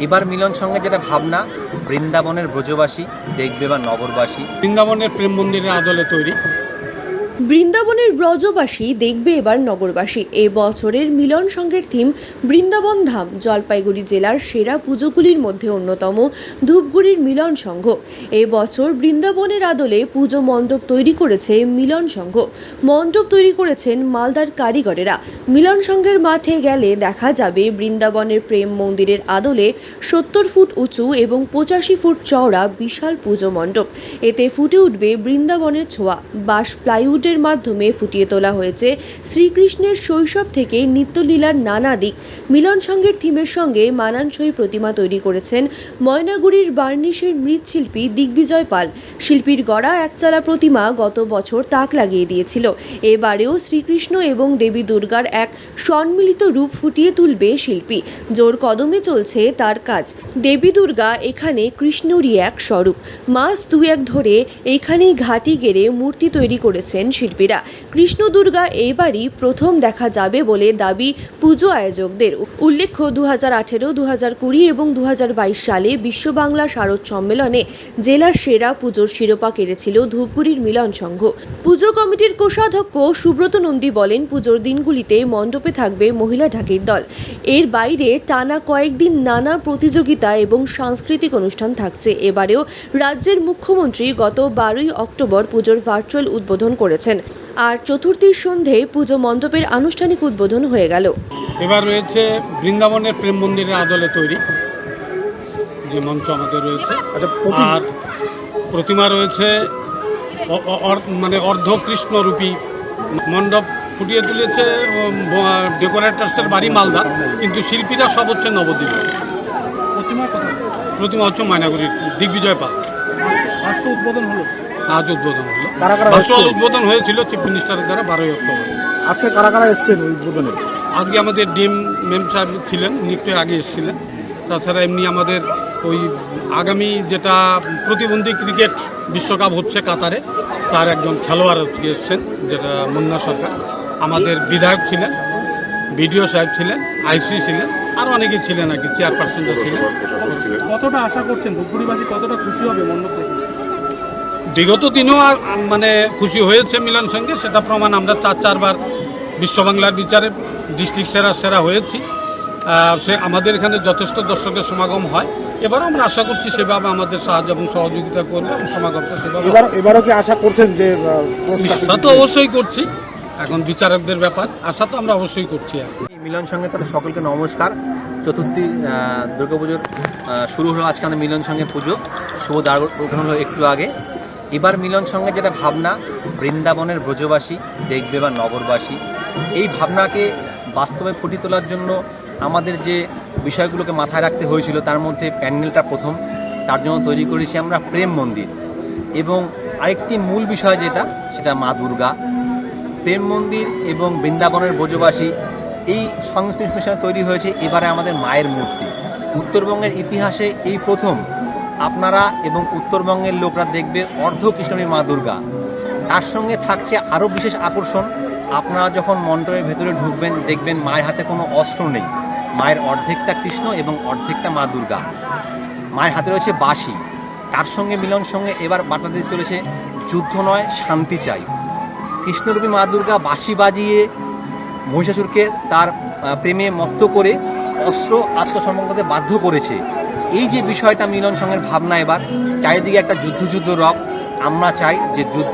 এবার মিলন সঙ্গে যেটা ভাবনা, বৃন্দাবনের ব্রজবাসী, দেখবে বা নগরবাসী। বৃন্দাবনের প্রেম মন্দিরের আদলে তৈরি। বৃন্দাবনের ব্রজবাসী দেখবে এবার নগরবাসী। এ বছরের মিলন সংঘের থিম বৃন্দাবন ধাম, জলপাইগুড়ি জেলার সেরা পুজোগুলির মধ্যে অন্যতম, ধূপগুড়ির মিলন সংঘ। এ বছর বৃন্দাবনের আদলে পুজো মণ্ডপ তৈরি করেছে মিলন সংঘ। মণ্ডপ তৈরি করেছেন মালদার কারিগরেরা। মিলন সংঘের মাঠে গেলে দেখা যাবে বৃন্দাবনের প্রেম মন্দিরের আদলে সত্তর ফুট উঁচু এবং পঁচাশি ফুট চওড়া বিশাল পুজো মণ্ডপ। এতে ফুটে উঠবে বৃন্দাবনের ছোঁয়া। বাঁশ প্লাইউডের মাধ্যমে ফুটিয়ে তোলা হয়েছে শ্রীকৃষ্ণের শৈশব থেকে নিত্যলীলার নানা দিক। মিলন সঙ্গের থিমের সঙ্গে মানানসই প্রতিমা তৈরি করেছেন ময়নাগুড়ির বার্নিশের মৃৎশিল্পী দিগ্বিজয় পাল। শিল্পীর গড়া একচালা প্রতিমা গত বছর তাক লাগিয়ে দিয়েছিল। এবারেও শ্রীকৃষ্ণ এবং দেবী দুর্গার এক সম্মিলিত রূপ ফুটিয়ে তুলবে শিল্পী। জোর কদমে চলছে তার কাজ। দেবী দুর্গা এখানে কৃষ্ণরই এক স্বরূপ। মাস দু এক ধরে এখানেই ঘাটি গেড়ে মূর্তি তৈরি করেছেন শিল্পীরা। কৃষ্ণ দুর্গা এইবারই প্রথম দেখা যাবে বলে দাবি পুজো আয়োজকদের। উল্লেখ্য দু হাজার আঠেরো দু কুড়ি এবং দু হাজার বাইশ সালে বিশ্ব বাংলা শারদ সম্মেলনে জেলার সেরা পুজোর শিরোপা কেড়েছিল ধূপগুড়ির মিলন সংঘ। পুজো কমিটির কোষাধ্যক্ষ সুব্রত নন্দী বলেন, পুজোর দিনগুলিতে মণ্ডপে থাকবে মহিলা ঢাকির দল। এর বাইরে টানা কয়েকদিন নানা প্রতিযোগিতা এবং সাংস্কৃতিক অনুষ্ঠান থাকছে। এবারেও রাজ্যের মুখ্যমন্ত্রী গত বারোই অক্টোবর পুজোর ভার্চুয়াল উদ্বোধন করেছেন। আর চতুর্থীর সন্ধে পুজো মণ্ডপের আনুষ্ঠানিক উদ্বোধন হয়ে গেল। এবার রয়েছে বৃন্দাবনের প্রেম মন্দিরের আদলে তৈরি। যে মঞ্চ আমাদের রয়েছে। আর প্রতিমা রয়েছে মানে অর্ধ কৃষ্ণরূপী মণ্ডপ ফুটিয়ে তুলেছে ডেকোরেটার্সের বাড়ি মালদা। কিন্তু শিল্পীরা সব হচ্ছে নবদ্বীপ। প্রতিমা প্রতিমা হচ্ছে ময়নাগুড়ির দিগ্বিজয় পাল উদ্বোধন হলো। আজ উদ্বোধন হলো। ভার্চুয়াল উদ্বোধন হয়েছিল চিফ মিনিস্টারের দ্বারা বারোই অক্টোবর। আজকে কারা কারা এসছেন উদ্বোধনে? আজকে আমাদের ডিম মেম সাহেব ছিলেন নিশ্চয়ই আগে এসেছিলেন। তাছাড়া এমনি আমাদের ওই আগামী যেটা প্রতিবন্ধী ক্রিকেট বিশ্বকাপ হচ্ছে কাতারে তার একজন খেলোয়াড় আজকে এসছেন যেটা মুন্না সরকার। আমাদের বিধায়ক ছিলেন বিডিও সাহেব ছিলেন আইসি ছিলেন আর অনেকেই ছিলেন আর কি চেয়ারপারসনরা ছিলেন। কতটা আশা করছেন? ধূপগুড়িবাসী কতটা খুশি হবে মণ্ডপ দেখে বিগত দিনেও মানে খুশি হয়েছে মিলন সঙ্গে সেটা প্রমাণ আমরা চার চারবার বিশ্ব বাংলার বিচারে ডিস্ট্রিক্ট সেরা সেরা হয়েছি। সে আমাদের এখানে যথেষ্ট দর্শকের সমাগম হয়। এবারও আমরা আশা করছি সেভাবে আমাদের সাহায্য এবং সহযোগিতা করবে এবং সমাগমটা সেভাবে এবারও কি আশা করছেন যে আশা তো অবশ্যই করছি। এখন বিচারকদের ব্যাপার আশা তো আমরা অবশ্যই করছি আর এই মিলন সঙ্গে তাদের সকলকে নমস্কার। চতুর্থী দুর্গাপুজোর শুরু হলো আজকে আমাদের মিলন সঙ্গে পুজো। শুভ দ্বার হলো একটু আগে। এবার মিলন সঙ্গে যেটা ভাবনা, বৃন্দাবনের ব্রজবাসী, দেখবে বা নগরবাসী, এই ভাবনাকে বাস্তবে ফুটিয়ে তোলার জন্য আমাদের যে বিষয়গুলোকে মাথায় রাখতে হয়েছিল, তার মধ্যে প্যান্ডেলটা প্রথম, তার জন্য তৈরি করেছি আমরা প্রেম মন্দির। এবং আরেকটি মূল বিষয় যেটা, সেটা মা দুর্গা। প্রেম মন্দির এবং বৃন্দাবনের ব্রজবাসী, এই সংমিশ্রণে তৈরি হয়েছে, এবারে আমাদের মায়ের মূর্তি। উত্তরবঙ্গের ইতিহাসে এই প্রথম আপনারা এবং উত্তরবঙ্গের লোকরা দেখবে অর্ধ কৃষ্ণমী মা দুর্গা। তার সঙ্গে থাকছে আরও বিশেষ আকর্ষণ। আপনারা যখন মণ্ডপের ভেতরে ঢুকবেন, দেখবেন মায়ের হাতে কোনো অস্ত্র নেই। মায়ের অর্ধেকটা কৃষ্ণ এবং অর্ধেকটা মা দুর্গা। মায়ের হাতে রয়েছে বাঁশি। তার সঙ্গে মিলন সঙ্গে এবার বার্তা দিতে চলেছে, যুদ্ধ নয়, শান্তি চাই। কৃষ্ণরূপী মা দুর্গা বাঁশি বাজিয়ে মহিষাসুরকে তার প্রেমে মত্ত করে অস্ত্র আত্মসমর্পণ করতে বাধ্য করেছে। এই যে বিষয়টা মিলন সঙ্গের ভাবনা এবার, চারিদিকে একটা যুদ্ধ যুদ্ধ রব, আমরা চাই যে যুদ্ধ